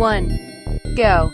one, go.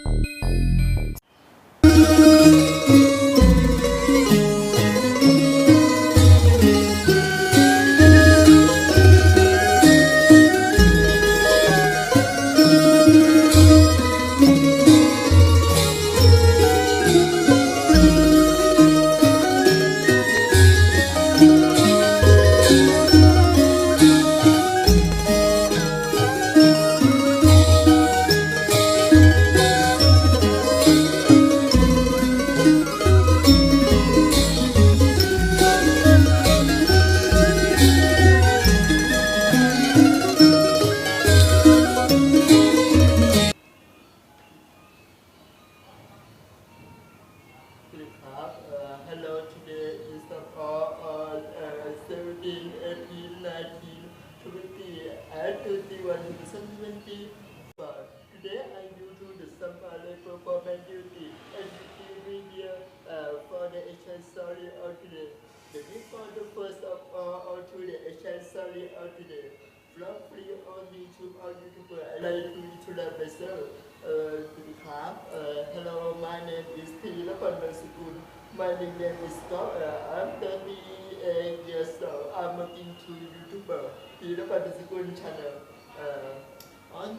Uh, to the club. Uh, hello, my name is T. Lapan Sukun. My nickname is Scott. Uh, I'm 38 years old. I'm working to YouTuber T. Lapan Sukun channel. Uh, on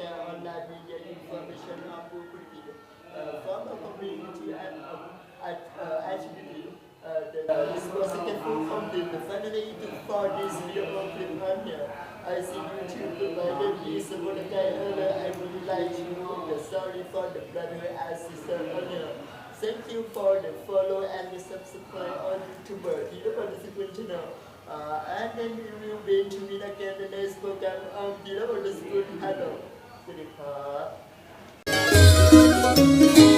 that we get information appropriately uh, from the community and uh, at uh, actually uh, the responsible from the federated for this global campaign. I see YouTube provided this what I would like to know the for the brother and sister earlier. Thank you for the follow and the subscribe on YouTuber, Hero Participant Channel. Uh, and then we will be to meet again the next program of Hero good. Hello. สวัสดีครับ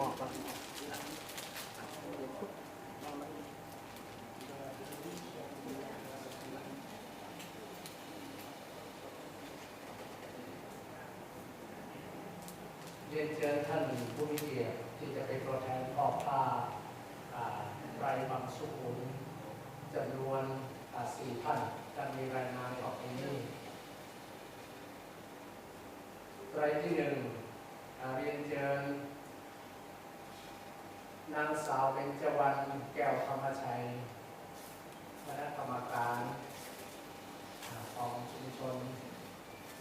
เรียนเชิญท่านผู้มีเกียรติที่จะเป็นตัวแทนออกผ้าไรบางสุขุนจำนวนสี่ท่านจะมีรายงานออกที่นี้รายที่หนึ่งอ่าเรียนเชิญ นางสาวเป็นจวรรณแก้วธรรมชัยคณะกรรมการของชุมชน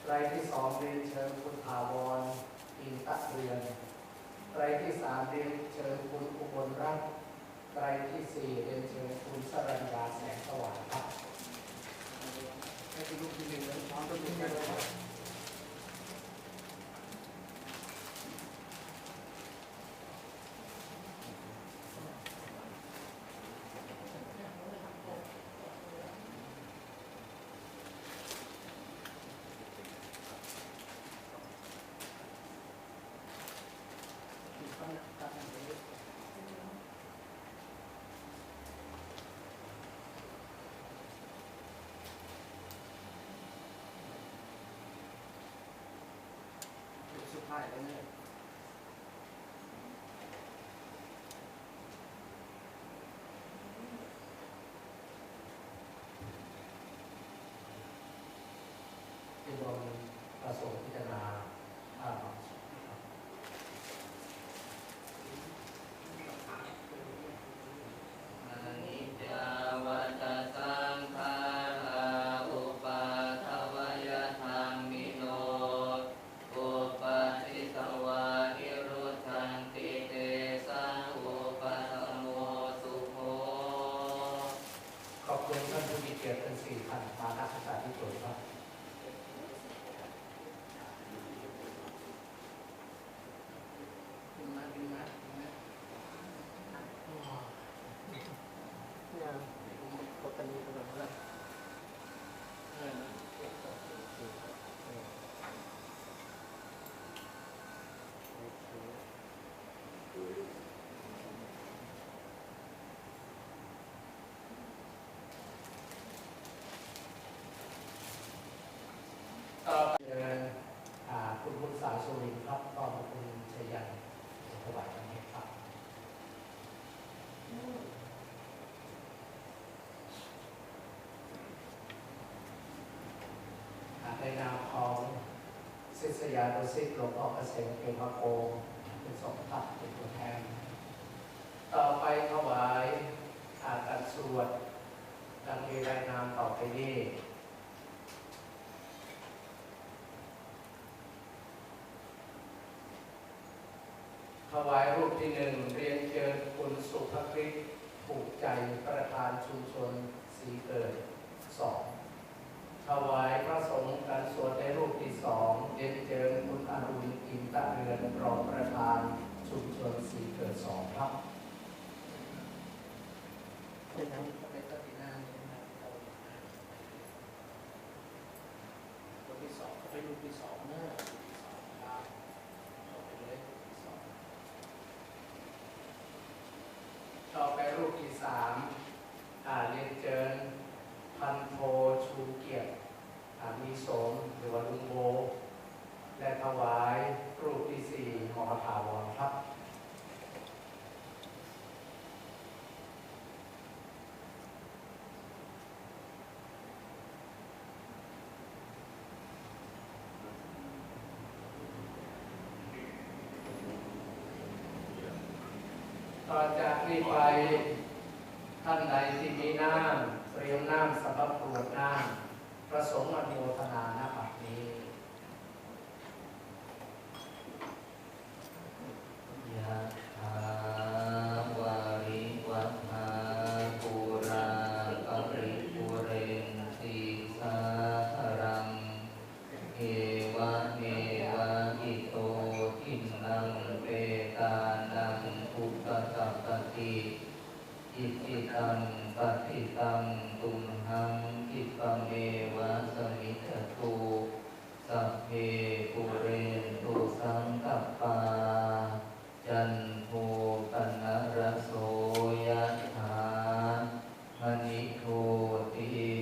รายที่สองเรียนเชิญคุณภาวรอินตะเรือนรายที่สามเรียนเชิญคุณอุบลรัตน์รายที่สี่เรียนเชิญคุณสรัญญาแสงสว่างครับให้คุณลูกทีหนึ่งเลยพร้อมตัวจริงกันเลยครับ สุดท้ายแล้วเนี่ยที่รวมประสงค์พิจารณาอ่า อนิจจาวัฏสังขาราอุปาทวยธรรมิโน อุปาทิสวานิรุตทันติเตสังอุปสมโมสุโภ ขอบ คุณท่านผู้มีเป็นสี่พันมานักศึกษาที่สุดครับมาขึ้นมาขึ้นมาเนี่ยผมปกติก็แบบว่าเออ ต่อไปเชิญอ่าคุณคุณสาวสุรินทร์ครับก็มาคุณชัยยันถวายกันนี้ครับอ่าในนามของศิ ษยานุศิษย์หลวงพ่อเกษมเกมโกเป็นสองท่านเป็นตัวแทน ต่อไปถวายอาการสวดดังมีรายงานต่อไปนี้ถวายรูปที่หนึ่งเรียนเชิญคุณสุภคริตผูกใจประธานชุมชนสีเกิดสอง ถวายพระสงฆ์การสวดในรูปที่สองเรียนเชิญคุณอรุณอินตะเรือนรองประธานชุมชนสีเกิดสองครับเป็นยังในตัดหน้านี้นะครับรูปที่สองก็เป็นรูปที่สองนะรูปที่สองครับต่อไปเลยรูปที่สองต่อไปรูปที่สามอ่าเรียนเชิญพันโทชูเกียรติ มีสมหรือว่าลุงโบและถวายรูปที่สี่หอถาวรครับต่อจากนี้ไปท่านใดที่มีน้ำเตรียมน้ำสำหรับกรวดน้ำ ประสงค์อนุโมทนาณบัดนี้ ธิโกติ